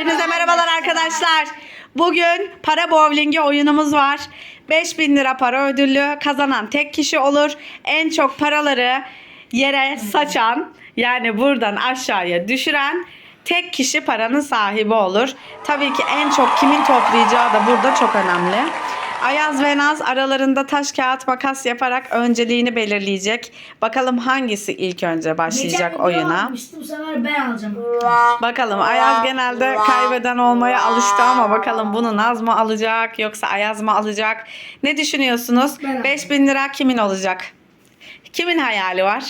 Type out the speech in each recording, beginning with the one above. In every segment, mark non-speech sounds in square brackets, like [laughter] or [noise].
Hepinize merhabalar arkadaşlar. Bugün para bowlingi oyunumuz var. 5000 lira para ödüllü. Kazanan tek kişi olur. En çok paraları yere saçan yani buradan aşağıya düşüren tek kişi paranın sahibi olur. Tabii ki en çok kimin toplayacağı da burada çok önemli. Ayaz ve Naz aralarında taş kağıt makas yaparak önceliğini belirleyecek. Bakalım hangisi ilk önce başlayacak Geçen oyuna. video almıştı, bu sefer ben alacağım. Bakalım Ayaz genelde kaybeden olmaya alıştı ama bakalım bunu Naz mı alacak yoksa Ayaz mı alacak? Ne düşünüyorsunuz? Ben alacağım. 5000 lira kimin olacak? Kimin hayali var?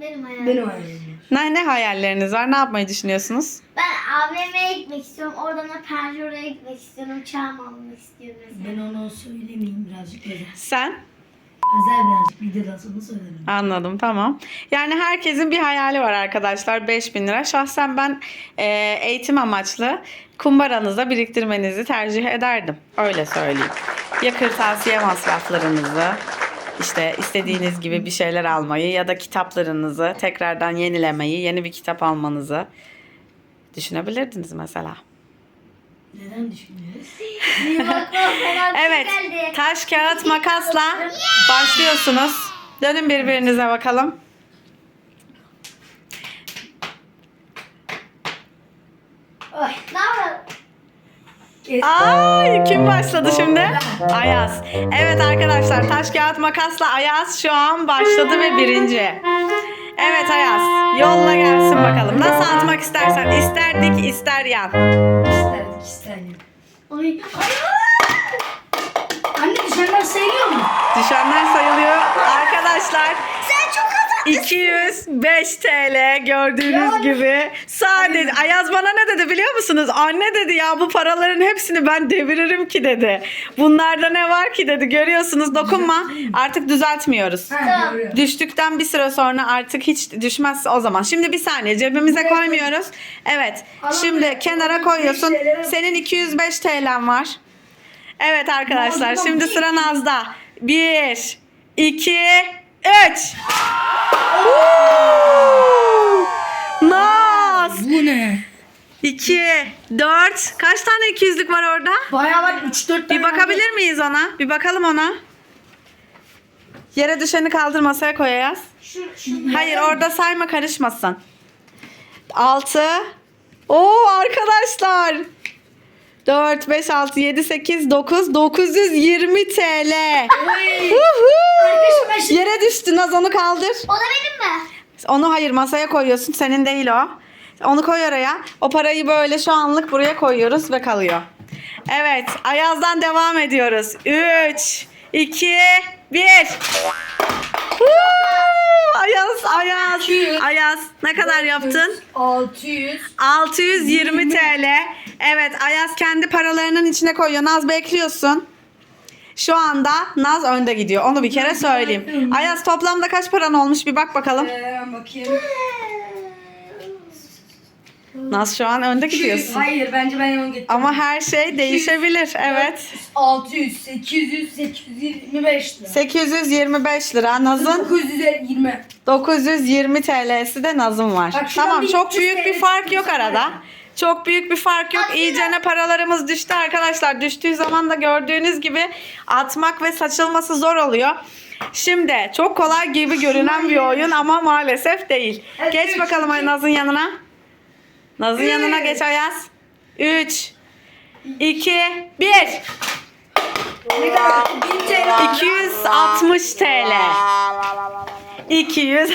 Benim hayalim. Benim hayalim. Ne, ne hayalleriniz var? Ne yapmayı düşünüyorsunuz? Ben AVM'ye gitmek istiyorum. Oradan da Penjore'ye gitmek istiyorum. Çağım almak istiyorum mesela. Ben onu söylemeyeyim birazcık özel. Sen? Özel birazcık videodan sonra söylerim. Anladım tamam. Yani herkesin bir hayali var arkadaşlar 5000 lira. Şahsen ben e, eğitim amaçlı kumbaranıza biriktirmenizi tercih ederdim. Öyle söyleyeyim. Ya kırtasiye masraflarınızı işte istediğiniz gibi bir şeyler almayı ya da kitaplarınızı tekrardan yenilemeyi, yeni bir kitap almanızı düşünebilirdiniz mesela. Neden düşünüyoruz? [laughs] Evet. Taş, kağıt, makasla başlıyorsunuz. Dönün birbirinize bakalım. Ay kim başladı şimdi? Ayaz. Evet arkadaşlar taş kağıt makasla Ayaz şu an başladı ve birinci. Evet Ayaz yolla gelsin bakalım. Nasıl atmak istersen ister dik ister yan. İsterdik isterdim. Ay. Anne düşenler sayılıyor mu? Düşenler sayılıyor. Arkadaşlar 205 TL gördüğünüz gibi. Sadece Ayaz bana ne dedi biliyor musunuz? Anne dedi ya bu paraların hepsini ben deviririm ki dedi. Bunlarda ne var ki dedi. Görüyorsunuz dokunma. Artık düzeltmiyoruz. Ha. Düştükten bir süre sonra artık hiç düşmezse o zaman. Şimdi bir saniye cebimize koymuyoruz. Evet. Şimdi kenara koyuyorsun. Senin 205 TL'n var. Evet arkadaşlar şimdi sıra Naz'da. 1 2 3 Naz Bu ne? 2 4 Kaç tane 200'lük var orada? Bayağı var 3-4 tane. Bir bakabilir miyiz ona? Bir bakalım ona. Yere düşeni kaldır masaya koyacağız. Hayır orada sayma karışmasın. 6 Oo arkadaşlar. 4 5 6 7 8 9 920 TL. Huhu! Arkadaşım ben şimdi- Yere düştü Naz onu kaldır. O da benim mi? Onu hayır masaya koyuyorsun. Senin değil o. Onu koy oraya. O parayı böyle şu anlık buraya koyuyoruz ve kalıyor. Evet. Ayaz'dan devam ediyoruz. 3, 2, 1. Ayaz, Ayaz. 200, Ayaz. Ne kadar yaptın? 600. 620 TL. Evet Ayaz kendi paralarının içine koyuyor. Naz bekliyorsun. Şu anda Naz önde gidiyor. Onu bir kere söyleyeyim. Ayaz toplamda kaç paran olmuş bir bak bakalım. Ee, bakayım. Naz şu an önde 200. gidiyorsun. Hayır bence ben onu getirdim. Ama her şey değişebilir. Evet. 600, 800, 825 lira. 825 lira. Naz'ın 920. 920 TL'si de Naz'ın var. Bak şuradan Tamam bir çok 300 büyük bir TL fark yok çıkmış arada. Çok büyük bir fark yok. İyicene paralarımız düştü arkadaşlar. Düştüğü zaman da gördüğünüz gibi atmak ve saçılması zor oluyor. Şimdi çok kolay gibi görünen bir oyun ama maalesef değil. Geç bakalım iki. Naz'ın yanına. Naz'ın Üç. yanına geç Ayaz. 3 2 1 Ne kadar? 1000 TL. 260 TL. 200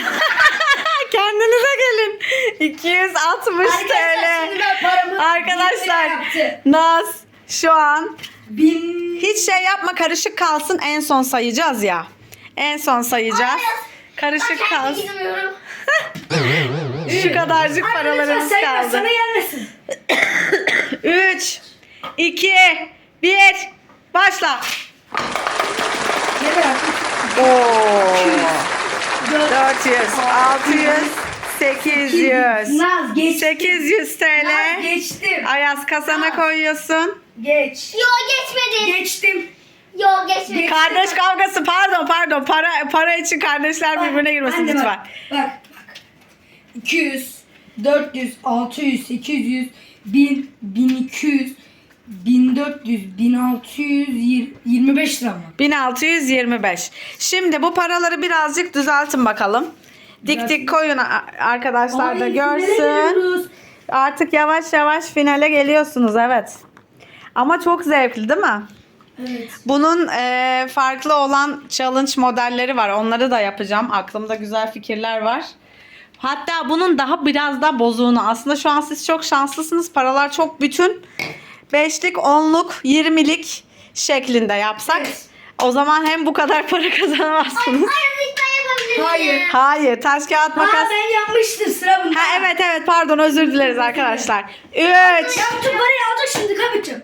Kendinize gelin. 260 Arkadaşlar şimdi TL. ben paramı Arkadaşlar bin lira yaptı. Naz şu an Bin... hiç şey yapma karışık kalsın en son sayacağız ya. En son sayacağız. Karışık kalsın. [laughs] Şu kadarcık Arkadaşlar paralarımız sayma kaldı. sana gelmesin. 3 2 1 Başla. Kadar? Oo. 400. 400, 600, 800. Naz geçtim. 800 TL. Naz geçtim. Ayaz kasana koyuyorsun. Geç. Yo geçmedin. Geçtim. Yo geçmedin. Kardeş kavgası pardon pardon para para için kardeşler birbirine girmesin Anne lütfen. Bak, bak. 200, 400, 600, 800, 1000, 1200, 1400, 1600, 25 lira mı? 1625. Şimdi bu paraları birazcık düzeltin bakalım. Dik dik koyun arkadaşlar da Ay, finale görsün. Artık yavaş yavaş finale geliyorsunuz evet. Ama çok zevkli değil mi? Evet. Bunun e, farklı olan challenge modelleri var. Onları da yapacağım. Aklımda güzel fikirler var. Hatta bunun daha biraz da bozuğunu. Aslında şu an siz çok şanslısınız. Paralar çok bütün. Beşlik, onluk, yirmilik şeklinde yapsak. Evet. O zaman hem bu kadar para [laughs] kazanamazsınız. Hayır yapabilir Hayır. Hayır, taş kağıt Ha makas. ben yapmıştım sıra bunda. Ha evet evet pardon özür dileriz arkadaşlar. 3 Yaptım parayı alacak şimdi kaybedeceğim.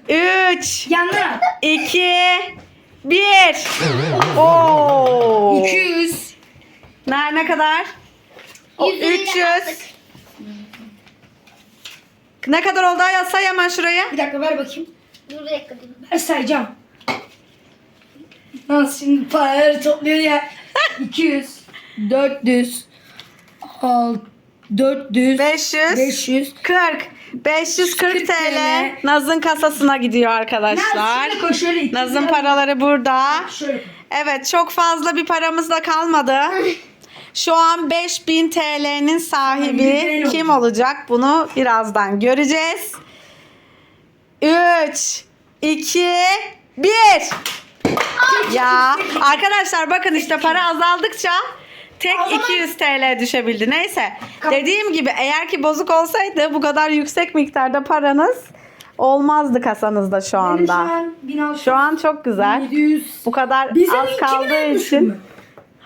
3 Yandan al. 2 1 Oo. 200. Ne ne kadar? O, Yüz lirayla 300. aldık. Ne kadar oldu ya say hemen şuraya. Bir dakika ver bakayım. Dur bir dakika. dur. Ben sayacağım. Nasıl şimdi paraları topluyor ya. 200, 400, 6, 400, 500 500. 40 540 40 TL TL. Naz'ın kasasına gidiyor arkadaşlar. Koy şöyle. iki Naz'ın paraları burada. Şöyle. Evet çok fazla bir paramız da kalmadı. [laughs] Şu an 5000 TL'nin sahibi kim olacak bunu birazdan göreceğiz. 3 2 1 Ya arkadaşlar bakın işte para azaldıkça tek O zaman- 200 TL düşebildi. Neyse. Kap- Dediğim gibi eğer ki bozuk olsaydı bu kadar yüksek miktarda paranız olmazdı kasanızda şu anda. an 1600. Şu an çok güzel. 700. Bu kadar Bizim az kaldığı için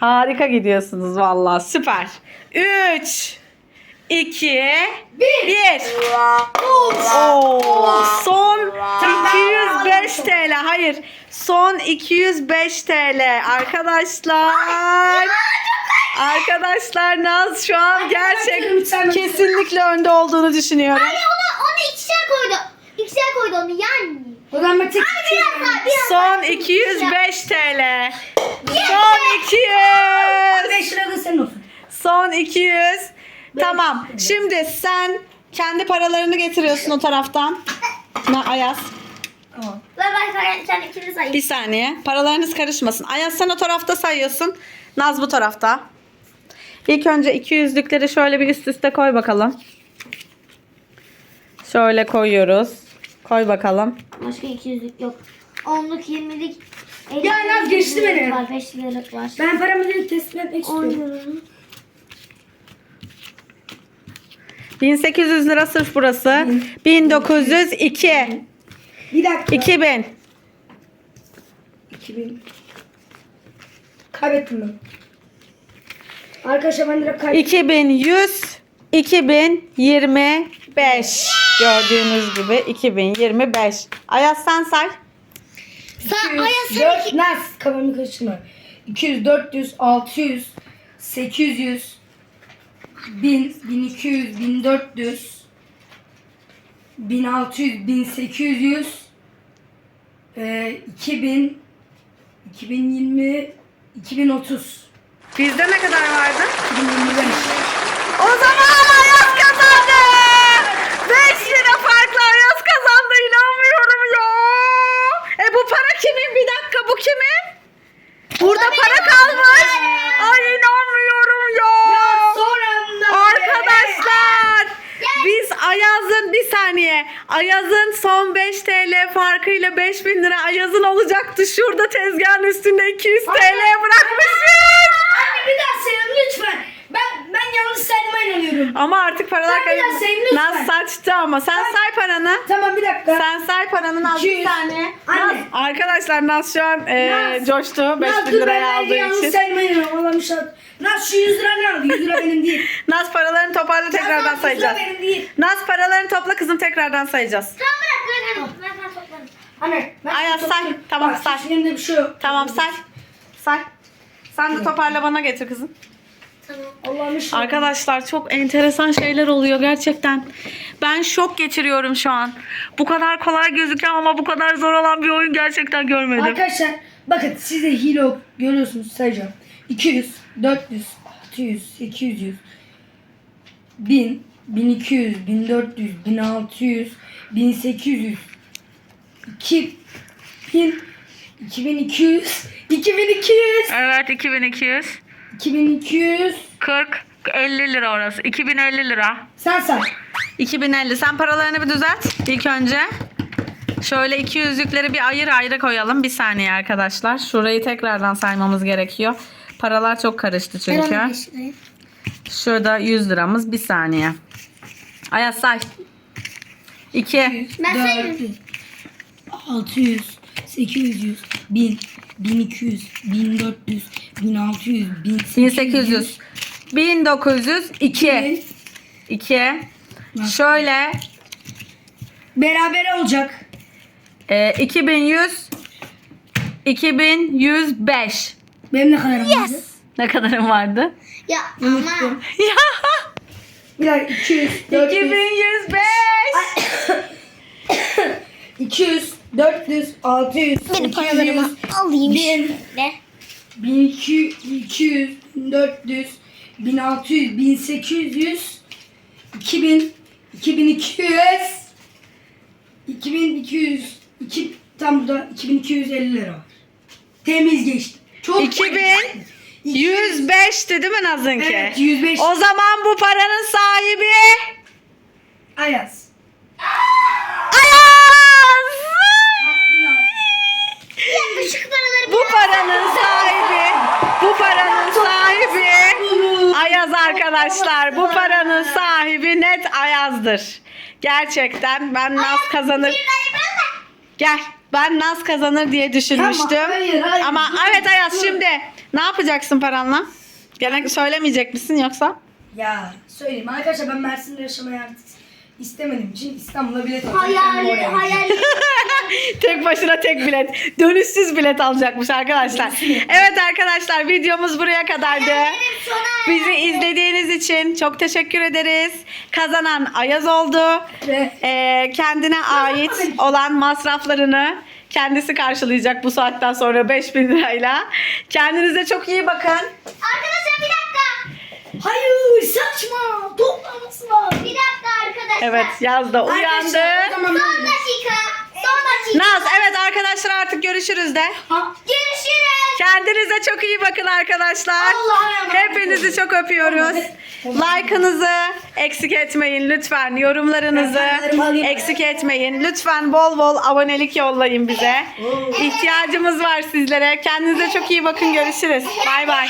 harika gidiyorsunuz vallahi süper. 3 2 1 Oo, son 205 TL. Hayır. Son 205 TL arkadaşlar. Arkadaşlar Naz şu an gerçek kesinlikle önde olduğunu düşünüyorum. Hayır onu, onu ikişer koydu. İkişer koydu onu yani. O zaman ben tek Biraz daha biraz daha. Son 205 TL. Son 200. 5 lira da senin olsun. Son 200. Tamam. Şimdi sen kendi paralarını getiriyorsun o taraftan. Na Ayaz. Tamam. Sen. Bir saniye. Paralarınız karışmasın. Ayaz sen o tarafta sayıyorsun. Naz bu tarafta. İlk önce 200'lükleri şöyle bir üst üste koy bakalım. Şöyle koyuyoruz. Koy bakalım. Başka 200'lük yok. 10'luk 20'lik. Ya Naz geçti beni. Var 5 liralık var. Ben paramı direkt teslim etmek 10 istiyorum. liralık. 1800 lira sırf burası. 1902. Bir dakika. 2000. 2000. Kaybettim ben. Arkadaşlar ben direkt kaybettim. 2100 2025 gördüğünüz gibi 2025 Ayaz sen say Sen Aya sen 4 Nas kafamı karıştırma. 200, 400, 600, 800, 1000, 1200, 1400, 1600, 1800, e, 2000, 2020, 2030, Bizde ne kadar vardı? 2025. O zaman Ayaz kazandı 5 lira farklı Ayaz kazandı inanmıyorum ya E bu para kimin bir dakika bu kimin? Burada para kalmış Ay inanmıyorum ya. Arkadaşlar biz Ayaz'ın bir saniye Ayaz'ın son 5 TL farkıyla 5000 lira Ayaz'ın olacaktı. Şurada tezgahın üstünde 200 TL bırakmışız. Anne bir daha sayalım lütfen. Yanlış saydığıma inanıyorum. Ama artık paralar Ben bir daha sayayım lütfen. Naz saçtı ama sen say paranı. Tamam bir dakika. Sen say paranı Naz bir 200. saniye. Anne. Naz, arkadaşlar Naz şu an e, Naz. coştu 5000 Naz dur ben liraya aldığı yanlış için. saydığıma inanıyorum. Allah'ım şart. Naz şu 100 lira ne aldı? 100 lira benim değil. [laughs] Naz paralarını toparla tekrardan Naz, 100 lira sayacağız. benim değil. Naz paralarını topla kızım tekrardan sayacağız. Tamam bırak. Ben ben toplarım. Anne. Ben Ayaz, şimdi say. Tamam, Bak, say. Elimde bir şey yok. Tamam say. Say. Sen de toparla bana getir kızım. Tamam. Arkadaşlar çok enteresan şeyler oluyor gerçekten. Ben şok geçiriyorum şu an. Bu kadar kolay gözüken ama bu kadar zor olan bir oyun gerçekten görmedim. Arkadaşlar bakın size hile ok- görüyorsunuz sayacağım. 200, 400, 600, 800, 1000, 1200, 1400, 1600, 1800, 2000, 2200, 2200, Evet 2200. 2200. 40 50 lira orası. 2050 lira. Sen say. 2050. Sen paralarını bir düzelt ilk önce. Şöyle 200'lükleri bir ayır ayrı koyalım. Bir saniye arkadaşlar. Şurayı tekrardan saymamız gerekiyor. Paralar çok karıştı çünkü. Şurada 100 liramız. Bir saniye. Ayaz say. 2. Ben sayayım. 600, 800, 1000, 1200, 1400, 1600, 1800. 1900. 2. 2. Şöyle Beraber olacak. e, 2100. 2105. Benim ne kadarım vardı? Ne kadarım vardı? Ya ama. Bir dakika 200, 400, 2105. 200, 400, 600, benim 800, paralarımı alayım. 1000, Ne? 1200, 200, 400, 1600, 1800, 2000, 2200, 2200, 2, tam burada 2250 lira var. Temiz geçti. Çok 2105'ti değil mi Nazınki? Evet 105. O zaman bu paranın sahibi. Ayaz. Ya şu paraları Bu paranın sahibi, bu paranın sahibi Ayaz arkadaşlar. Bu paranın sahibi net Ayaz'dır. Gerçekten ben Naz kazanır. Gel. Ben Naz kazanır diye düşünmüştüm. Tamam, hayır, hayır. Ama evet Ayaz şimdi ne yapacaksın paranla? Gene söylemeyecek misin yoksa? Ya söyleyeyim arkadaşlar ben Mersin'de yaşamayı artık istemediğim için İstanbul'a bilet. Kendimi hayal hayal tek başına tek bilet. Dönüşsüz bilet alacakmış arkadaşlar. Evet arkadaşlar videomuz buraya kadardı. Bizi izlediğiniz için çok teşekkür ederiz. Kazanan Ayaz oldu. Ee, kendine ait olan masraflarını kendisi karşılayacak bu saatten sonra 5000 lirayla. Kendinize çok iyi bakın. Arkadaşlar bir dakika. hayır saçma toplaması var. Bir dakika arkadaşlar. Evet Yaz da uyandı. Arkadaşlar, o zaman Son dakika. Son dakika. Naz evet arkadaşlar artık görüşürüz de. Ha, Görüşürüz. Kendinize çok iyi bakın arkadaşlar. Allah'a emanet Hepinizi çok öpüyoruz. Like'ınızı eksik etmeyin lütfen. Yorumlarınızı eksik etmeyin. Lütfen bol bol abonelik yollayın bize. İhtiyacımız var sizlere. Kendinize çok iyi bakın. Görüşürüz. Bay bay.